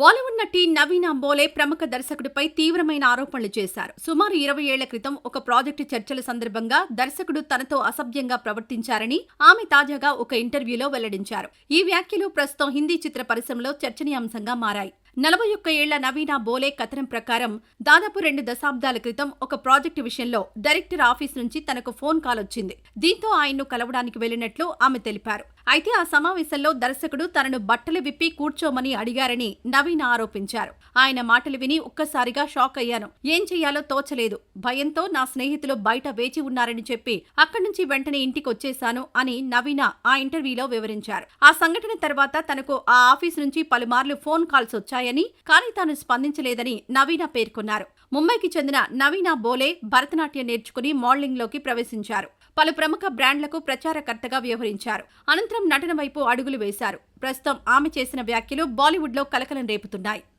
బాలీవుడ్ నటి నవీనా అంబోలే ప్రముఖ దర్శకుడిపై తీవ్రమైన ఆరోపణలు చేశారు. సుమారు ఇరవై ఏళ్ళ క్రితం ఒక ప్రాజెక్టు చర్చల సందర్భంగా దర్శకుడు తనతో అసభ్యంగా ప్రవర్తించారని ఆమె తాజాగా ఒక ఇంటర్వ్యూలో వెల్లడించారు. ఈ వ్యాఖ్యలు ప్రస్తుతం హిందీ చిత్ర పరిశ్రమలో చర్చనీయాంశంగా మారాయి. నలభై ఒక్క ఏళ్ళ నవీనా బోలే కథనం ప్రకారం దాదాపు రెండు దశాబ్దాల క్రితం ఒక ప్రాజెక్టు విషయంలో డైరెక్టర్ ఆఫీస్ నుంచి తనకు ఫోన్ కాల్ వచ్చింది. దీంతో ఆయన్ను కలవడానికి వెళ్ళినట్లు ఆమె తెలిపారు. అయితే ఆ సమావేశంలో దర్శకుడు తనను బట్టలు విప్పి కూర్చోమని అడిగారని నవీన ఆరోపించారు. ఆయన మాటలు విని ఒక్కసారిగా షాక్ అయ్యాను. ఏం చెయ్యాలో తోచలేదు. భయంతో నా స్నేహితులు బయట వేచి ఉన్నారని చెప్పి అక్కడి నుంచి వెంటనే ఇంటికి వచ్చేశాను అని నవీన ఆ ఇంటర్వ్యూలో వివరించారు. ఆ సంఘటన తర్వాత తనకు ఆ ఆఫీస్ నుంచి పలుమార్లు ఫోన్ కాల్స్ వచ్చాయని కానీ తాను స్పందించలేదని నవీన పేర్కొన్నారు. ముంబైకి చెందిన నవీన బోలే భరతనాట్యం నేర్చుకుని మోడలింగ్లోకి ప్రవేశించారు. పలు ప్రముఖ బ్రాండ్లకు ప్రచారకర్తగా వ్యవహరించారు. అనంతరం నటన వైపు అడుగులు వేశారు. ప్రస్తుతం ఆమె చేసిన వ్యాఖ్యలు బాలీవుడ్లో కలకలం రేపుతున్నాయి.